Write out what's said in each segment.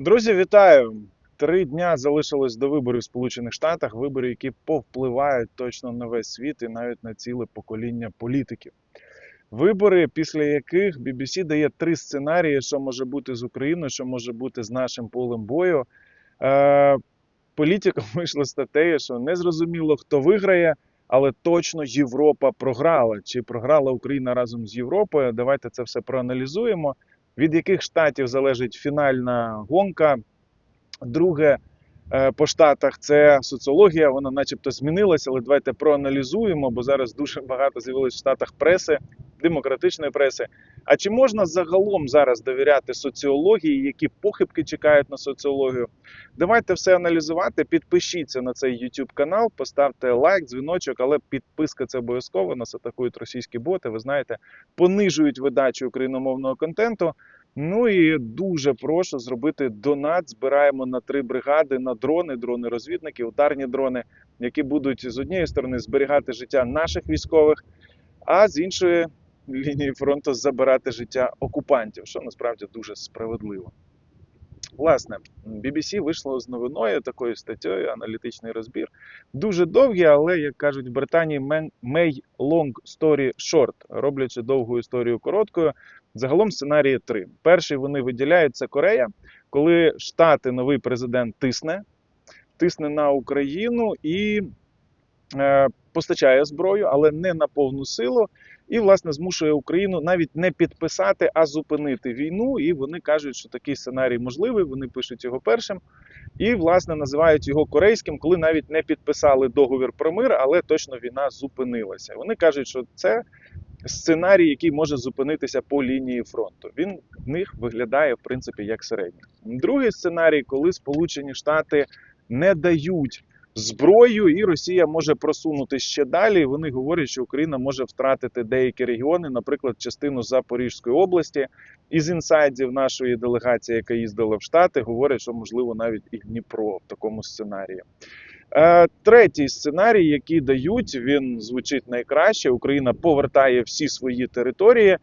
Друзі, вітаю! Три дня залишилось до виборів в Сполучених Штатах, вибори, які повпливають точно на весь світ і навіть на ціле покоління політиків. Вибори, після яких BBC дає три сценарії, що може бути з Україною, що може бути з нашим полем бою. Е, політикам вийшло статтею, що не зрозуміло, хто виграє, але точно Європа програла. Чи програла Україна разом з Європою? Давайте це все проаналізуємо. Від яких штатів залежить фінальна гонка? Друге, е, по штатах це соціологія, вона начебто змінилася, але давайте проаналізуємо, бо зараз дуже багато з'явилось в штатах преси, демократичної преси. А чи можна загалом зараз довіряти соціології, які похибки чекають на соціологію? Давайте все аналізувати. Підпишіться на цей YouTube канал, поставте лайк, дзвіночок, але підписка це обов'язково. Нас атакують російські боти. Ви знаєте, понижують видачу україномовного контенту. Ну і дуже прошу зробити донат. Збираємо на три бригади на дрони, дрони-розвідники, ударні дрони, які будуть з однієї сторони зберігати життя наших військових, а з іншої лінії фронту забирати життя окупантів, що насправді дуже справедливо. Власне, BBC вийшло з новиною такою статтєю, аналітичний розбір. Дуже довгий, але, як кажуть в Британії, «man- may long story short, роблячи довгу історію короткою. Загалом сценарії три. Перший вони виділяють це Корея, коли Штати новий президент тисне, тисне на Україну і е, постачає зброю, але не на повну силу. І, власне, змушує Україну навіть не підписати, а зупинити війну. І вони кажуть, що такий сценарій можливий. Вони пишуть його першим. І, власне, називають його корейським, коли навіть не підписали договір про мир, але точно війна зупинилася. Вони кажуть, що це сценарій, який може зупинитися по лінії фронту. Він в них виглядає в принципі як середній. Другий сценарій, коли Сполучені Штати не дають зброю, і Росія може просунути ще далі. Вони говорять, що Україна може втратити деякі регіони, наприклад, частину Запорізької області. Із інсайдів нашої делегації, яка їздила в Штати, говорять, що можливо навіть і Дніпро в такому сценарії. Е, Третій сценарій, який дають, він звучить найкраще. Україна повертає всі свої території.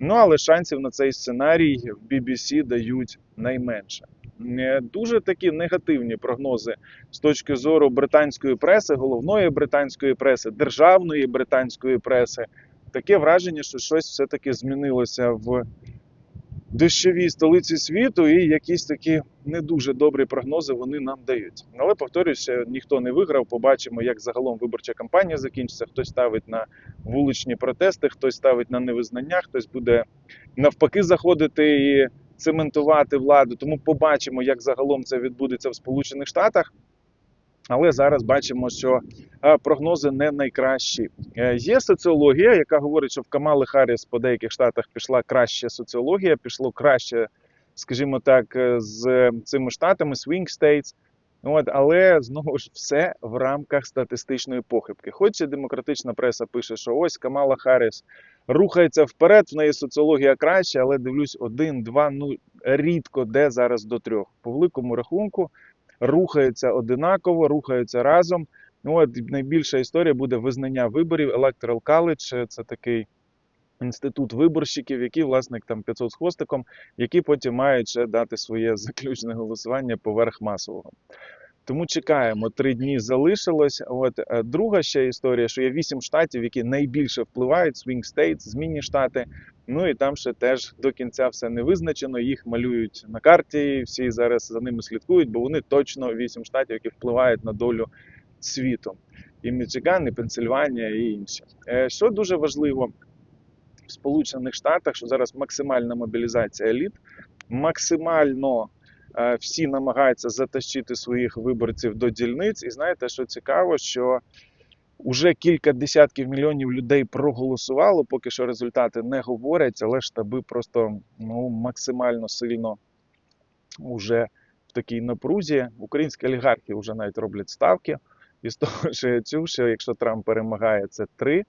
Ну але шансів на цей сценарій в BBC дають найменше. Е, Дуже такі негативні прогнози з точки зору британської преси, головної британської преси, державної британської преси. Таке враження, що щось все-таки змінилося в дощовій столиці світу, і якісь такі не дуже добрі прогнози вони нам дають. Але повторюся, ніхто не виграв. Побачимо, як загалом виборча кампанія закінчиться. Хтось ставить на вуличні протести, хтось ставить на невизнання, хтось буде навпаки заходити і цементувати владу. Тому побачимо, як загалом це відбудеться в Сполучених Штатах. Але зараз бачимо, що е, прогнози не найкращі. Е, Є соціологія, яка говорить, що в Камали Харріс по деяких штатах пішла краща соціологія, пішло краще, скажімо так, е, з цими штатами, swing states. От, але знову ж все в рамках статистичної похибки. Хоч і демократична преса пише, що ось Камала Харріс рухається вперед, в неї соціологія краще, але дивлюсь, один, два, ну рідко де зараз до трьох. По великому рахунку рухаються одинаково, рухаються разом. Ну, от найбільша історія буде визнання виборів. Electoral College – це такий інститут виборщиків, які, власне, там 500 з хвостиком, які потім мають ще дати своє заключне голосування поверх масового. Тому чекаємо, три дні залишилось. От е, друга ще історія, що є вісім штатів, які найбільше впливають, swing states, змінні штати. Ну і там ще теж до кінця все не визначено. Їх малюють на карті. Всі зараз за ними слідкують, бо вони точно вісім штатів, які впливають на долю світу. І Мічиган, і Пенсильванія, і інші. Е, Що дуже важливо Сполучених Штатах, що зараз максимальна мобілізація еліт, максимально е, всі намагаються затащити своїх виборців до дільниць. І знаєте, що цікаво, що Уже кілька десятків мільйонів людей проголосувало, поки що результати не говорять, але штаби просто ну, максимально сильно вже в такій напрузі. Українські олігархи вже навіть роблять ставки. І з того, що я чув, що якщо Трамп перемагає, це 3 е,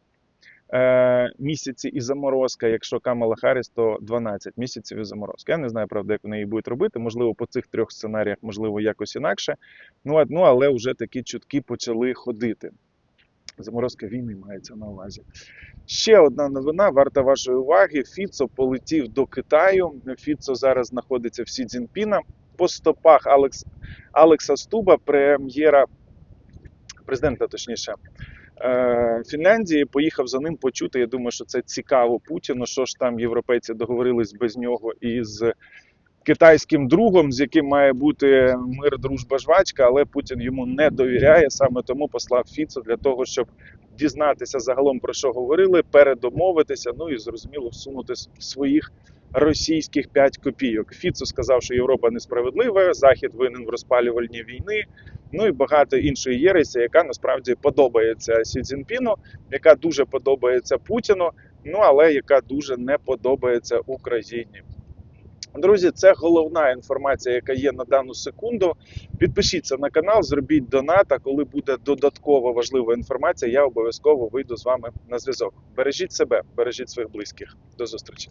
місяці і заморозка. Якщо Камала Харріс, то 12 місяців і заморозка. Я не знаю, правда, як вони її будуть робити. Можливо, по цих трьох сценаріях, можливо, якось інакше. Ну, ну але вже такі чутки почали ходити. Заморозка війни мається на увазі. Ще одна новина, варта вашої уваги. Фіцо полетів до Китаю. Фіцо зараз знаходиться в Сі Цзіньпіна. по стопах Алекс, Алекса Стуба, прем'єра, президента, точніше, е, Фінляндії, поїхав за ним почути. Я думаю, що це цікаво Путіну. Що ж там європейці договорились без нього із китайським другом, з яким має бути мир, дружба, жвачка, але Путін йому не довіряє. Саме тому послав Фіцо для того, щоб дізнатися загалом про що говорили, передомовитися, ну і зрозуміло всунути своїх російських 5 копійок. Фіцо сказав, що Європа несправедлива, Захід винен в розпалювальні війни. Ну і багато іншої єресі, яка насправді подобається Сі Цзіньпіну, яка дуже подобається Путіну, ну але яка дуже не подобається Україні. Друзі, це головна інформація, яка є на дану секунду. Підпишіться на канал, зробіть донат. А коли буде додатково важлива інформація, я обов'язково вийду з вами на зв'язок. Бережіть себе, бережіть своїх близьких. До зустрічі.